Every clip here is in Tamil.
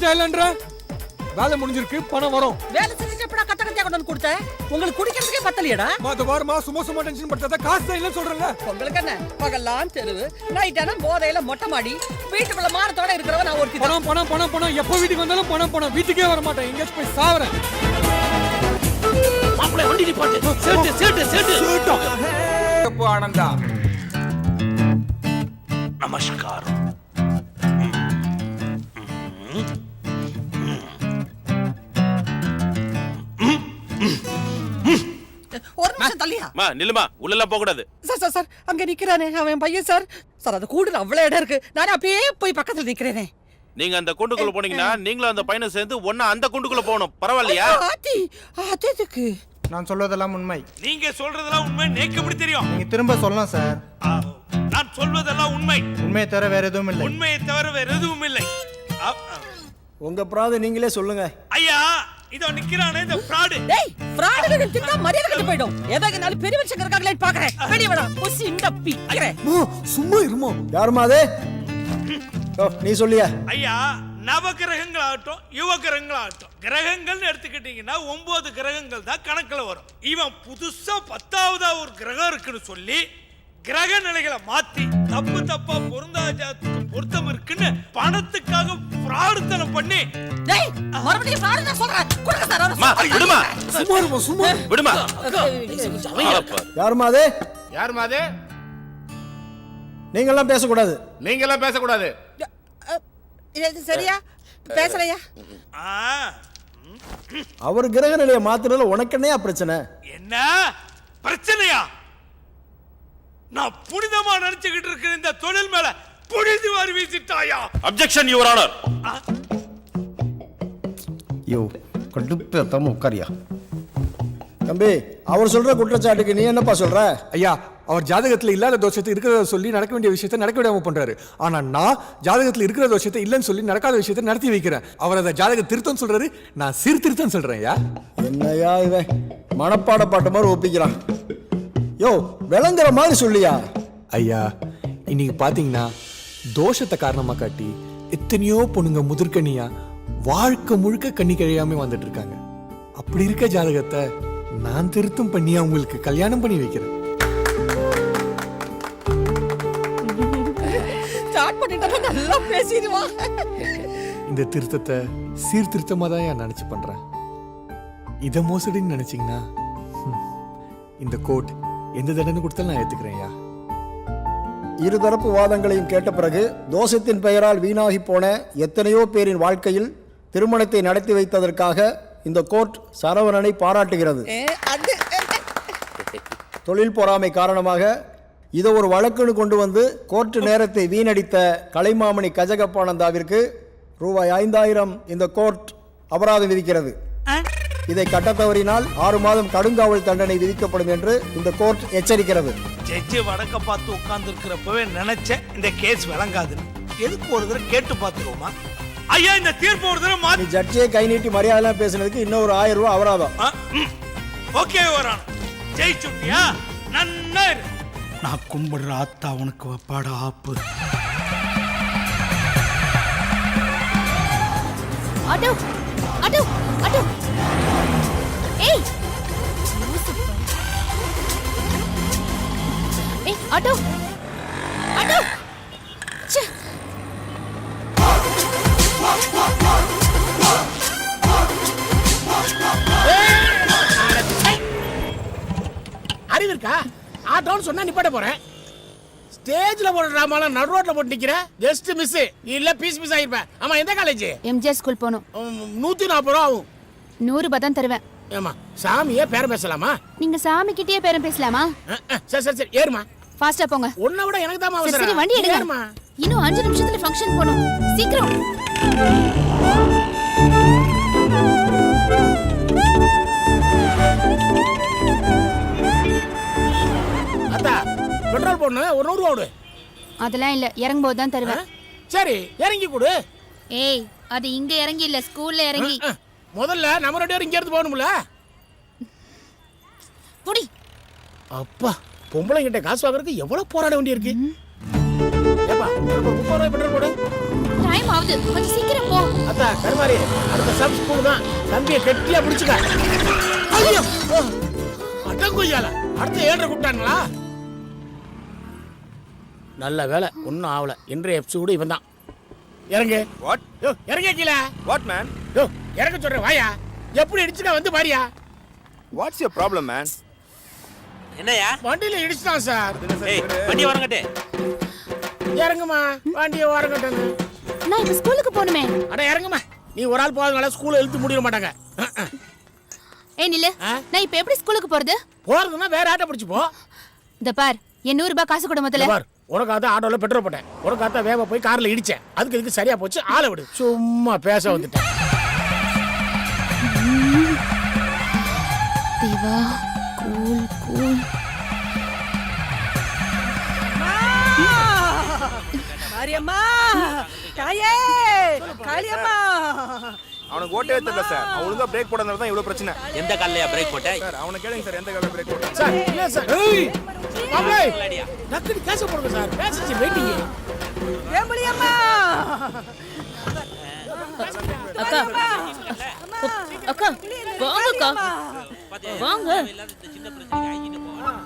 ஸ்டைலன்ற வேலை முடிஞ்சிருக்கு பணம் வரும். வேலை செஞ்சு எப்படா கத்த கத்தியா கொண்டு வந்து கொடுத்தேன்? உங்களுக்கு குடிக்கிறதுக்கே பத்தலையடா? மாத்த வாரமா சும்மா சும்மா டென்ஷன் படுத்தாத காசு இல்லைன்னு சொல்றேன்ல. உங்களுக்கு என்ன? பகல்லாம் தெருவு. நைட்டான போதையில மொட்டை மாடி. வீட்டுக்குள்ள மானத்தோட இருக்கிறவ நான் ஒருத்தி பணம் பணம் பணம் பணம். எப்போ வீட்டுக்கு வந்தாலும் பணம் பணம். வீட்டுக்கே வர மாட்டேன். எங்கேயாச்சும் போய் சாவறேன். மாப்பிள்ளை வண்டி நிப்பாட்டு சேட்டு சேட்டு சேட்டு. சேட்டு. ஆனந்தா? நமஸ்காரம். மா நில்லுமா உள்ளெல்லாம் போக கூடாது சார் சார் சார் அங்க நிக்கிறானே அவன் பையன் சார். சார் அது கூட அவ்வளவு இடம் இருக்கு. நானே அப்படியே போய் பக்கத்துல நிக்கிறேனே. நீங்க அந்த குண்டுக்குள்ள போனீங்கன்னா நீங்களும் அந்த பையனை சேர்ந்து ஒண்ணா அந்த குண்டுக்குள்ள போகணும். பரவாயில்லையா? ஆத்தி அது எதுக்கு? நான் சொல்வதெல்லாம் உண்மை. நீங்க சொல்றதெல்லாம் உண்மை நேக்கு எப்படி தெரியும். நீங்க திரும்ப சொல்லலாம் சார். நான் சொல்வதெல்லாம் உண்மை. உண்மையை தவிர வேற எதுவும் இல்லை. உண்மையை தவிர வேற எதுவும் இல்லை. ஆ, ஆ. உங்க பிராத நீங்களே சொல்லுங்க. ஐயா இதோ நிக்கிறானே இந்த ஃப்ராடு. டேய் ஃப்ராடுகள் திட்டா மரியாதை கெட்டு போயிடும். ஏதாவது பெரிய மனுஷங்க இருக்காங்களே பாக்குறேன் வெளிய வேடா புசி இந்த பிக்கிறேன் சும்மா இருமோ. யாருமா அது? ஓ, நீ சொல்லியா? ஐயா நவ கிரகங்களாகட்டும் யுவ கிரகங்களாகட்டும் கிரகங்கள்னு எடுத்துக்கிட்டீங்கன்னா ஒன்பது கிரகங்கள் தான் கணக்குல வரும். இவன் புதுசா பத்தாவதா ஒரு கிரகம் இருக்குன்னு சொல்லி கிரக நிலைகளை மாத்தி தப்பு தப்பா பொருந்தாத ஜாதகத்துக்கு பொருத்தம் இருக்குன்னு பணத்துக்காக ஃப்ராடுத்தனம் பண்ணி டேய் மறுபடியும் ஃப்ராடு தான் சொல்றேன். கொடுங்க சார் அவரை மா விடுமா. சும்மா இருமோ சும்மா விடுமா. யாருமா அது? யாருமா அது? நீங்கெல்லாம் பேசக்கூடாது. நீங்க எல்லாம் பேசக்கூடாது இது சரியா? பேசலையா? ஆ, அவர் கிரக நிலையை மாத்துறதுல உனக்கு என்னையா பிரச்சனை? என்ன? பிரச்சனையா? நான் புனிதமா நினைச்சுக்கிட்டு இருக்கிற இந்த தொழில் மேல புனிது வாரி வீசிட்டாயா? அப்ஜெக்ஷன் யுவர் ஆனர் ஐயோ கடுப்பேத்தாம உட்காரியா? தம்பி அவர் சொல்ற குற்றச்சாட்டுக்கு நீ என்னப்பா சொல்ற? ஐயா அவர் ஜாதகத்துல இல்லாத தோஷத்தை இருக்கிறத சொல்லி நடக்க வேண்டிய விஷயத்தை நடக்க விடாம பண்றாரு. ஆனா நான் ஜாதகத்துல இருக்கிற தோஷத்தை இல்லைன்னு சொல்லி நடக்காத விஷயத்தை நடத்தி வைக்கிறேன். அவர் அதை ஜாதக திருத்தம் சொல்றாரு நான் சீர்திருத்தம் சொல்றேன் ஐயா. என்னையா இவன்? மனப்பாட பாட்டு மாதிரி ஒப்பிக்கிறான். யோ விளங்குற மாதிரி சொல்லியா? ஐயா இன்னைக்கு பாத்தீங்கன்னா தோஷத்தை காரணமா காட்டி எத்தனையோ பொண்ணுங்க முதிர்கனியா வாழ்க்கை முழுக்க கண்ணி கழியாம வந்துட்டு இருக்காங்க. அப்படி இருக்க ஜாதகத்தை நான் திருத்தம் பண்ணி அவங்களுக்கு கல்யாணம் பண்ணி வைக்கிறேன். நல்லா இந்த திருத்தத்தை சீர்திருத்தமா தான் நான் நினைச்சு பண்றேன். இதை மோசடின்னு நினைச்சீங்கன்னா இந்த கோர்ட் எந்த தண்டனை கொடுத்தாலும் நான் ஏத்துக்கிறேன் ஐயா. இருதரப்பு வாதங்களையும் கேட்ட பிறகு தோஷத்தின் பெயரால் வீணாகி போன எத்தனையோ பேரின் வாழ்க்கையில் திருமணத்தை நடத்தி வைத்ததற்காக இந்த கோர்ட் சரவணனை பாராட்டுகிறது. தொழில் பொறாமை காரணமாக இதை ஒரு வழக்குன்னு கொண்டு வந்து கோர்ட் நேரத்தை வீணடித்த கலைமாமணி கஜகப்பானந்தாவிற்கு ரூபாய் ஐந்தாயிரம் இந்த கோர்ட் அபராதம் விதிக்கிறது. இதை கட்ட தவறினால் ஆறு மாதம் கடுங்காவல் தண்டனை விதிக்கப்படும் என்று இந்த கோர்ட் எச்சரிக்கிறது. ஜட்ஜி வடக்க பார்த்து உட்கார்ந்து இருக்கிறப்பவே நினைச்சேன் இந்த கேஸ் விளங்காதுன்னு எதுக்கு ஒரு தடவை கேட்டு பார்த்துருவோமா? ஐயா இந்த தீர்ப்பு ஒரு தடவை மாத்தி ஜட்ஜியை கை நீட்டி மரியாதைலாம் பேசுனதுக்கு இன்னொரு ஆயிரம் ரூபாய் அபராதம். ஓகே வரான் ஜெயிச்சுட்டியா? நன்னா இரு. நான் கும்பிடுற ஆத்தா உனக்கு வப்பாட ஆப்பு. Auto auto auto. ஏய் ஏய் ஆட்டோ. ஆட்டோ. ச்சே. அறிவு இருக்கா? ஆட்டோன்னு சொன்னா நிப்பாட்ட போறேன் ஸ்டேஜ்ல டிராமாலாம் நடு ரோட்ல போட்டு நிக்கிற. ஜஸ்ட் மிஸ் இல்ல பீஸ் மிஸ் ஆயிருப்ப. ஆமா எந்த காலேஜ் எம்ஜிஆர் ஸ்கூல் போகணும். நூத்தி நாற்பது ரூபா ஆகும். நூறு ரூபாய் தான் தருவேன். ஏமா சாமியே பேரம் பேசலாமா? நீங்க சாமி கிட்டயே பேரம் பேசலாமா? சரி சரி சரி ஏறுமா ஃபாஸ்டா போங்க. உன்னை விட எனக்கு தான் சரி சரி வண்டி எடுங்க. ஏறுமா இன்னும் அஞ்சு நிமிஷத்துல ஃபங்க்ஷன் போகணும். சீக்கிரம். அத்தா பெட்ரோல் போடணும். ஒரு நூறு ரூபா அதெல்லாம் இல்ல இறங்கும் போது தான் தருவேன். சரி இறங்கி கொடு. ஏய் அது இங்க இறங்கி இல்ல ஸ்கூல்ல இறங்கி. முதல்ல நம்ம ரெண்டு பேரும் இங்க இருந்து போகணும்ல? புடி அப்பா பொம்பளை கிட்ட காசு வாங்குறதுக்கு எவ்வளவு போராட வேண்டியிருக்கு? ஏப்பா எனக்கு ஒரு முப்பது ரூபாய் பெட்ரோல் போடு. டைம் ஆகுது. கொஞ்சம் சீக்கிரம் போ. அத்தா கருமாரி அடுத்த சப் ஸ்கூல் தான். தம்பியை கெட்டியா பிடிச்சுக்க. ஐயோ அடங்குய்யால அடுத்த ஏழரை கூப்பிட்டாங்களா நல்ல வேலை ஒன்றும் ஆகல இன்றைய எப்சி கூட இவன் தான் இறங்கு. வாட் யோ இறங்க கீழே. வாட் மேன் யோ இறங்க சொல்றேன் வாயா. எப்படி இடிச்சுனா வந்து பாரியா? வாட்ஸ் யுவர் ப்ராப்ளம் மேன் என்னையா வண்டியில இடிச்சிட்டான் சார். ஏய் வண்டி வரங்கட்டே இறங்குமா வண்டியை ஓரங்கட்டனு நான் இப்ப ஸ்கூலுக்கு போகணுமே. அட இறங்குமா. நீ ஒரு ஆள் போகாதனால ஸ்கூல்ல இழுத்து முடிய மாட்டாங்க. ஏய் நில்லு. ஆ? நான் இப்ப எப்படி ஸ்கூலுக்கு போறது? போறதுன்னா வேற ஆட்டோ பிடிச்சு போ இந்த பார் என் நூறு ரூபாய் காசு கொடு முதல்ல. பார் உனக்காக தான் ஆட்டோல பெட்ரோல் போட்டேன். உனக்காக தான் வேக போய் கார்ல இடிச்சேன். அதுக்கு இதுக்கு சரியா போச்சு. ஆளை விடு. சும்மா பேச வந்துட்டேன். தேவா கூல் கூல் மாரியம்மா தாயே காளியம்மா. அவனுக்கு ஓட்டவே தெரியல சார் அவன் ஒழுங்கா பிரேக் போடாதனால தான் இவ்வளவு பிரச்சனை. எந்த கால்லையா பிரேக் போட்ட சார் அவனை கேளுங்க சார் எந்த கால பிரேக் போட்டான்? சார் இல்ல சார் டக்குனு கேச போடுங்க சார். பேசிச்சு வெயிட்டிங் ஏம்புலியம்மா அக்கா அக்கா வாங்க சின்ன பிரச்சனை ஆகிட்டு போவான்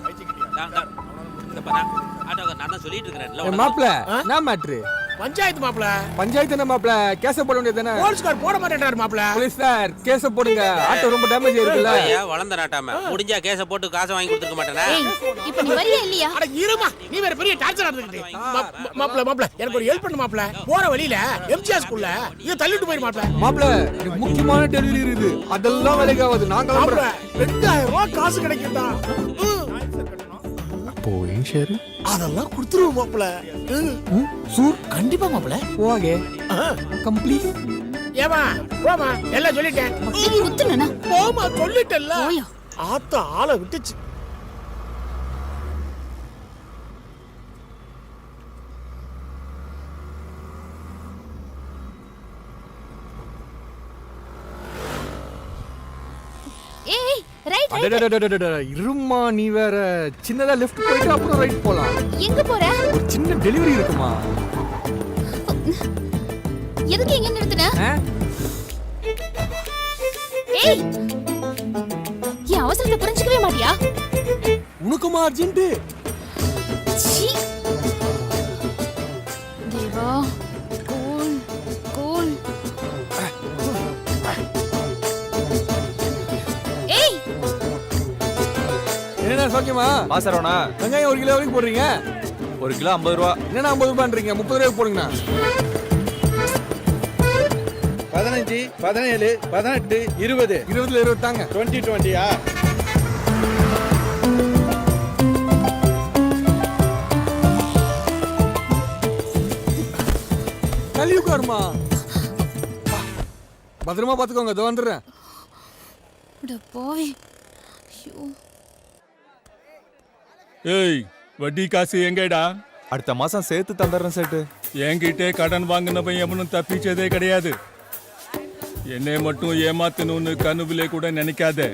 ஆட்டோக்கார் நான் தான் சொல்லிட்டு இருக்கிறேன்ல மாப்பிள என்ன மேட்ரு பஞ்சாயத்து மாப்பிள. பஞ்சாயத்து என்ன மாப்பிள? கேச போட வேண்டியது தானே போலீஸ்கார் போட மாட்டேன்றாரு மாப்பிள. போலீஸ் சார் கேச போடுங்க. ஆட்டோ ரொம்ப டேமேஜ் இருக்குல்ல வளர்ந்த நாட்டாம. முடிஞ்சா கேஸ போட்டு காசை வாங்கி கொடுத்துருக்க மாட்டேனா? இப்ப நீ வரியா இல்லையா? அட இருமா. நீ வேற பெரிய டார்ச்சர் இருந்துக்கிட்டு மாப்பிள மாப்பிள எனக்கு ஒரு ஹெல்ப் பண்ணு மாப்பிள. போற வழியில எம்ஜிஆர் ஸ்கூல்ல இதை தள்ளிட்டு போயிரு மாப்பிள. மாப்பிள எனக்கு முக்கியமான டெலிவரி இருக்குது. அதெல்லாம் வேலைக்கு ஆகுது. நான் கிளம்புறேன். ரெண்டாயிரம் ரூபாய் காசு கிடைக்கும்டா. என் ஷேரு. அதெல்லாம் கொடுத்துருவோம் மாப்பிள. சூர். கண்டிப்பா மாப்பிள. போவாங்க கம்ப்ளீட். ஏமா போமா எல்லாம் சொல்லிட்டேன். குத்துனா போமா சொல்லிட்டேல்ல போயா. ஆத்த ஆளை விட்டுச்சு. ஏய் ரைட் ரைட் இரும்மா நீ வேற. சின்னதா லெஃப்ட் போயிட்டு அப்புறம் ரைட் போலாம். எங்க போற? ஒரு சின்ன டெலிவரி இருக்குமா? எதுக்கு எங்க நிறுத்துன? ஏய் என் அவசரத்தை புரிஞ்சுக்கவே மாட்டியா? உனக்குமா அர்ஜென்ட் தேவா. என்ன சோக்கியமா? பாசரோண்ணா வெங்காயம் ஒரு கிலோ வரைக்கும் போடுறீங்க? ஒரு கிலோ ஐம்பது ரூபா. என்னண்ணா ஐம்பது ரூபான்றீங்க? முப்பது ரூபாய்க்கு போடுங்கண்ணா. பதினஞ்சு பதினேழு பதினெட்டு இருபது. இருபதுல இருபது தாங்க. டுவெண்ட்டி டுவெண்ட்டியா? கழிவு உட்காருமா பத்திரமா பாத்துக்கோங்க இதோ வந்துடுறேன். போய் ஐயோ. ஏய் வட்டி காசு எங்கடா? அடுத்த மாசம் சேர்த்து தந்துடுறேன் சேட்டு. என்கிட்டே கடன் வாங்கினவன் எவனும் தப்பிச்சதே கிடையாது. என்னை மட்டும் ஏமாத்தணும்னு கனவுலே கூட நினைக்காத.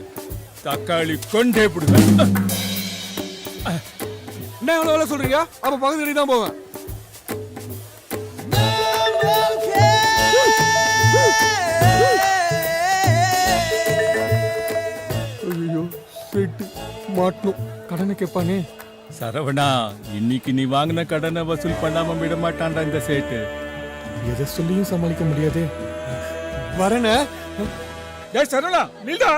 தக்காளி கொண்டே பிடுவேன் என்ன எவ்வளவு வேலை சொல்றீங்க? அப்ப கடைக்கு தான் போவேன். ஐயோ செட்டு மாட்டணும். கடனை கேட்பானே? சரவணா இன்னைக்கு நீ வாங்கின கடனை வசூல் பண்ணாம விட மாட்டான்டா இந்த சேட்டு. எதை சொல்லியும் சமாளிக்க முடியாதே. வரேனே. ஏய் சரவணா நில்டா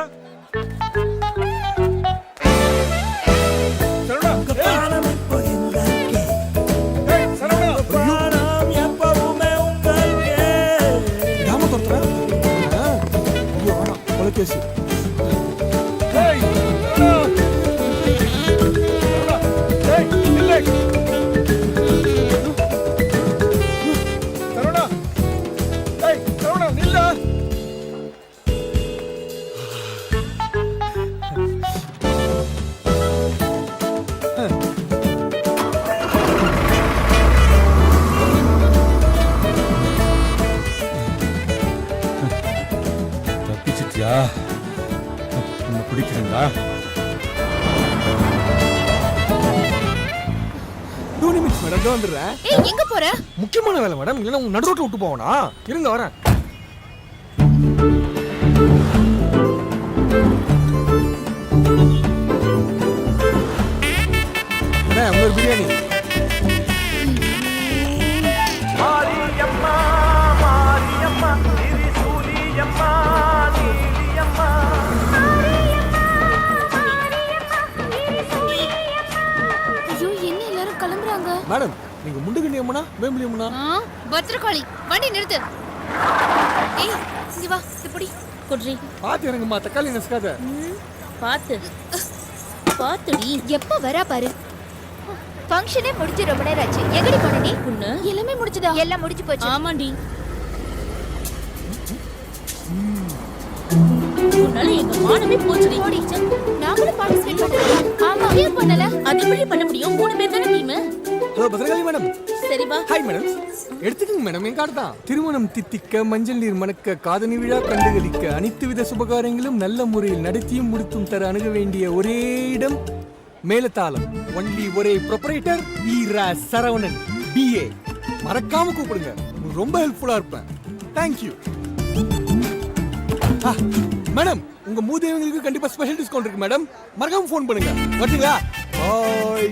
உன்னை பிடிக்கிறேன்டா டூ நிமிட்ஸ் மேடம் இதோ வந்துடுறேன். ஏய் எங்க போற? முக்கியமான வேலை மேடம் இல்லைன்னா உங்க நடு ரோட்ல விட்டு போவனா? இருங்க வரேன். ஆ பத்திரகாளி வண்டி நிறுத்து. ஏய் இங்க வா இப்படி குட்ரி. பாத்து இறங்குமா தக்காளி நசுக்காத. பாத்து. பாத்துடி. எப்ப வரா பாரு. ஃபங்க்ஷனே முடிஞ்சு ரொம்ப நேரம் ஆச்சு. எங்கடி போன நீ? பொண்ணு எல்லாமே முடிஞ்சதா? எல்லாம் முடிஞ்சு போச்சு. ஆமாண்டி. உன்னால எங்க மானமே போச்சுடி. நாமளும் பார்ட்டிசிபேட் பண்ணலாம் ஆமா. ஏன் பண்ணல? அது எப்படி பண்ண முடியும்? மூணு பேர் தானே டீம் ஹலோ பத்திரகாளி மேடம். சரி வா ஹாய் மேடம். எடுத்துக்கங்க மேடம் என் கார்டு தான். திருமணம் தித்திக்க மஞ்சள் நீர் மணக்க காதணி விழா கண்டுகளிக்க அனைத்து வித சுபகாரங்களும் நல்ல முறையில் நடத்தியும் முடித்தும் தர அணுக வேண்டிய ஒரே இடம் மேலத்தாளம். ஒன்லி ஒரே ப்ரொப்பரேட்டர் ஈரா சரவணன். பிஏ மறக்காம கூப்பிடுங்க. ரொம்ப ஹெல்ப்ஃபுல்லா இருப்பேன். தேங்க்யூ மேடம் உங்க மூதேவங்களுக்கு கண்டிப்பா ஸ்பெஷல் டிஸ்கவுண்ட் இருக்கு மேடம். மறக்காம ஃபோன் பண்ணுங்க. வரட்டுங்களா? பாய்